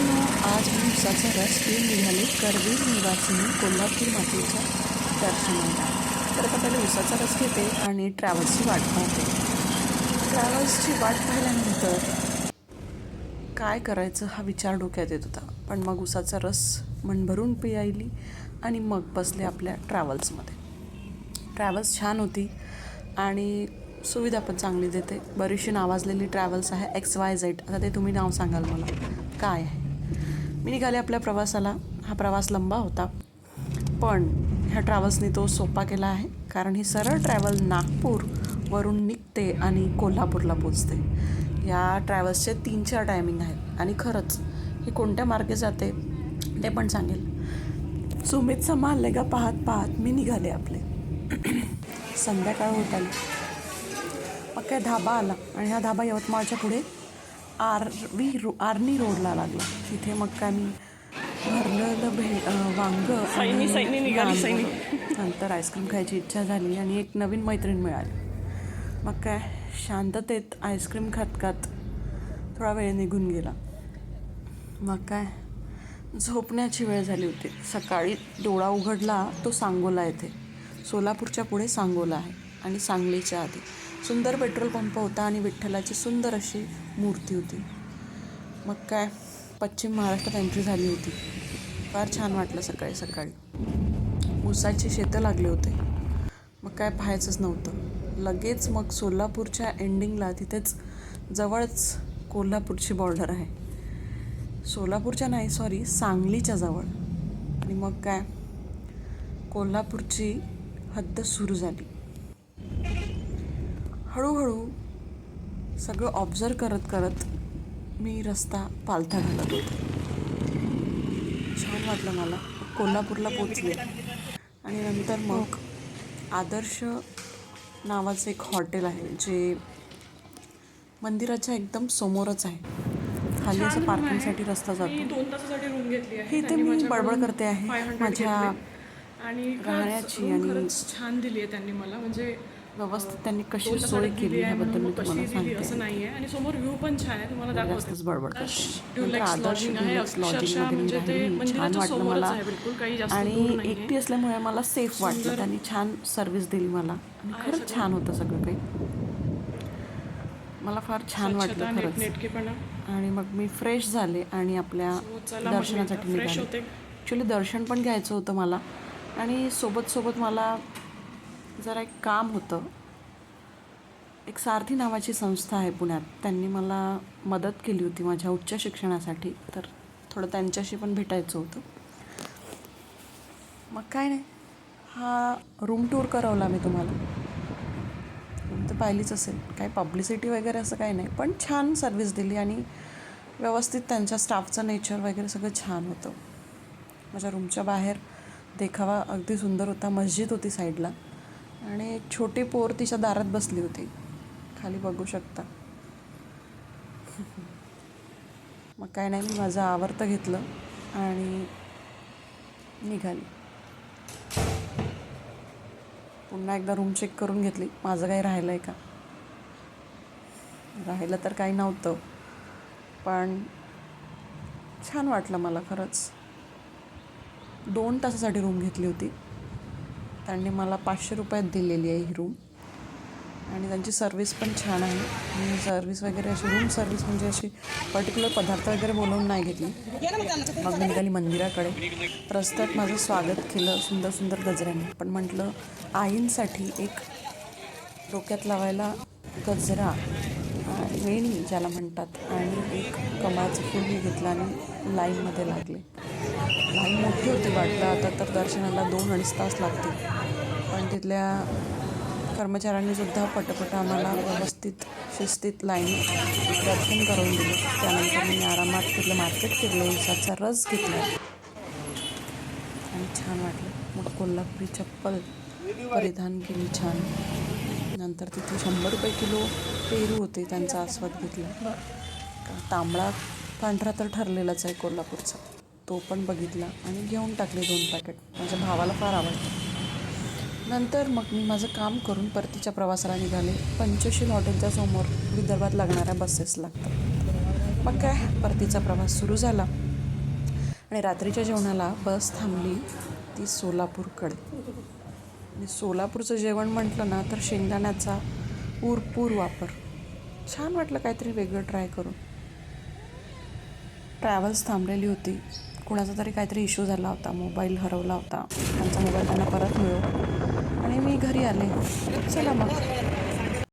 मित्रांनो आज मी उसाचा रस पिऊन निघाले करवीर निवासिनी कोल्हापूर मातेच्या दर्शनाला. तर आता पहिले उसाचा रस घेते आणि ट्रॅव्हल्सची वाट पाहते. ट्रॅव्हल्सची वाट पाहिल्यानंतर काय करायचं हा विचार डोक्यात येत होता. पण मग उसाचा रस मनभरून पियायली आणि मग बसले आपल्या ट्रॅव्हल्समध्ये. ट्रॅव्हल्स छान होती आणि सुविधा पण चांगली देते. बरीचशी नावाजलेली ट्रॅव्हल्स आहे एक्स वाय झेड आता ते तुम्ही नाव सांगाल मला. काय आहे? मी निघाले आपल्या प्रवासाला. हा प्रवास लंबा होता. पण ह्या ट्रॅव्हल्सनी तो सोपा केला आहे. कारण ही सरळ ट्रॅव्हल नागपूरवरून निघते आणि कोल्हापूरला पोचते. या ट्रॅव्हल्सचे तीन चार टायमिंग आहेत. आणि खरंच ही कोणत्या मार्गे जाते ते पण सांगेल. सुमितचा माल का पाहत पाहत मी निघाले आपले. संध्याकाळ होत आली. मग काय धाबा आला आणि हा धाबा यवतमाळच्या पुढे आर रो आर्नी रोडला लागला. तिथे मग काय मी भरलेलं भे वांग. नंतर आईस्क्रीम खायची इच्छा झाली आणि एक नवीन मैत्रीण मिळाली. मग काय शांततेत आईस्क्रीम खात खात थोडा वेळ निघून गेला. मग काय झोपण्याची वेळ झाली होती. सकाळी डोळा उघडला तो सांगोला येथे. सोलापूरच्या पुढे सांगोला आहे आणि सांगलीच्या आधी. सुंदर पेट्रोल पंप होता आणि विठ्ठलाची सुंदर अशी मूर्ती होती. मग काय? पश्चिम महाराष्ट्रात एंट्री झाली होती. फार छान वाटलं सकाळी सकाळी. ऊसाची शेतं लागले होते. मग काय? पाहायचंच नव्हतं. लगेच मग सोलापूरच्या एंडिंगला तिथेच जवळच कोल्हापूरची बॉर्डर आहे. सोलापूरच्या नाही सॉरी सांगलीच्या जवळ. आणि मग काय? कोल्हापूरची हद्द सुरू झाली. हळूहळू सगळं ऑब्झर्व करत करत मी रस्ता पालथा घालत होते. छान वाटलं मला. कोल्हापूरला पोचले आणि नंतर मग आदर्श नावाचं एक हॉटेल आहे जे मंदिराच्या एकदम समोरच आहे. खाली असं पार्किंगसाठी रस्ता जातो. इथे त्यांनी मी बडबड करते आहे. 500 माझ्या घेतले. आणि छान दिली आहे त्यांनी मला. म्हणजे व्यवस्थित त्यांनी कशी सोय केली दिली आहे ह्याबद्दल म्हणून मी तुम्हाला दिली असं सांगते. नाही आहे आणि समोर व्ह्यू पण छान आहे तुम्हाला दाखवते. बडबड म्हणजे. छान वाटलं मला. आणि. एकटी असल्यामुळे मला सेफ वाटलं. त्यांनी छान सर्व्हिस दिली मला. आणि खरंच छान होतं सगळं काही. मला फार छान वाटलं खरंच. आणि मग मी फ्रेश झाले आणि आपल्या मी दर्शनासाठी निघाले. होते. ॲक्च्युली दर्शन पण घ्यायचं होतं मला. आणि सोबत सोबत मला जरा एक काम होतं. एक सारथी नावाची संस्था आहे पुण्यात. त्यांनी मला मदत केली होती माझ्या उच्च शिक्षणासाठी. तर थोडं त्यांच्याशी पण भेटायचं होतं. मग काय नाही. हा रूम टूर करवला मी तुम्हाला. तर पाहिलीच असेल. काही पब्लिसिटी वगैरे असं काही नाही. पण छान सर्विस दिली आणि व्यवस्थित त्यांच्या स्टाफचं नेचर वगैरे सगळं छान होतं. माझ्या रूमच्या बाहेर देखावा अगदी सुंदर होता. मस्जिद होती साईडला आणि एक छोटी पोर तिच्या दारात बसली होती. खाली बघू शकता. मग काय नाही मी माझं आवर्त घेतलं आणि निघाली. पुन्हा एकदा रूम चेक करून घेतली. माझं काही राहिलं आहे का? राहिलं तर काही नव्हतं. पण छान वाटलं मला खरंच. दोन तासासाठी रूम घेतली होती. त्यांनी मला पाचशे रुपयात दिलेली आहे ही रूम आणि त्यांची सर्विस पण छान आहे. मी सर्विस वगैरे अशी रूम सर्विस म्हणजे अशी पर्टिक्युलर पदार्थ वगैरे बोलवून नाही घेतली. मग मी निघाली मंदिराकडे. रस्त्यात माझं स्वागत केलं सुंदर सुंदर गजऱ्याने. पण म्हटलं आईंसाठी एक डोक्यात लावायला गजरा वेणी ज्याला म्हणतात आणि एक कमळाचं फूल मी घेतलं आणि लाईनमध्ये लागले. लाईन मोठी होती वाटलं आता तर दर्शनाला दोन अडीच तास लागतील. आणि तिथल्या कर्मचाऱ्यांनी सुद्धा पटपट आम्हाला व्यवस्थित शिस्तीत लाईन दर्शन करून दिले. त्यानंतर मी आरामात तिथलं मार्केट फिरले उसाचा रस घेतला. आणि छान वाटलं. मग कोल्हापुरी चप्पल परिधान केली छान. नंतर तिथे शंभर रुपये किलो पेरू होते त्यांचा आस्वाद घेतला. तांबडा पांढरा तर ठरलेलाच आहे कोल्हापूरचा. तो पण बघितला आणि घेऊन टाकले दोन पॅकेट. माझ्या भावाला फार आवडतं. नंतर मग मी माझं काम करून परतीच्या प्रवासाला निघाले. पंचशील हॉटेलच्या समोर विदर्भात लागणाऱ्या बसेस लागतात. मग काय? परतीचा प्रवास सुरू झाला. आणि रात्रीच्या जेवणाला बस थांबली ती सोलापूरकडे. आणि सोलापूरचं जेवण म्हटलं ना तर शेंगदाण्याचा पुरपूर वापर. छान वाटलं काहीतरी वेगळं ट्राय करून. ट्रॅव्हल्स थांबलेली होती. कुणाचा तरी काहीतरी इश्यू झाला होता मोबाईल हरवला होता. त्यांचा मोबाईल त्यांना परत मिळो. आणि मी घरी आले. चला मग.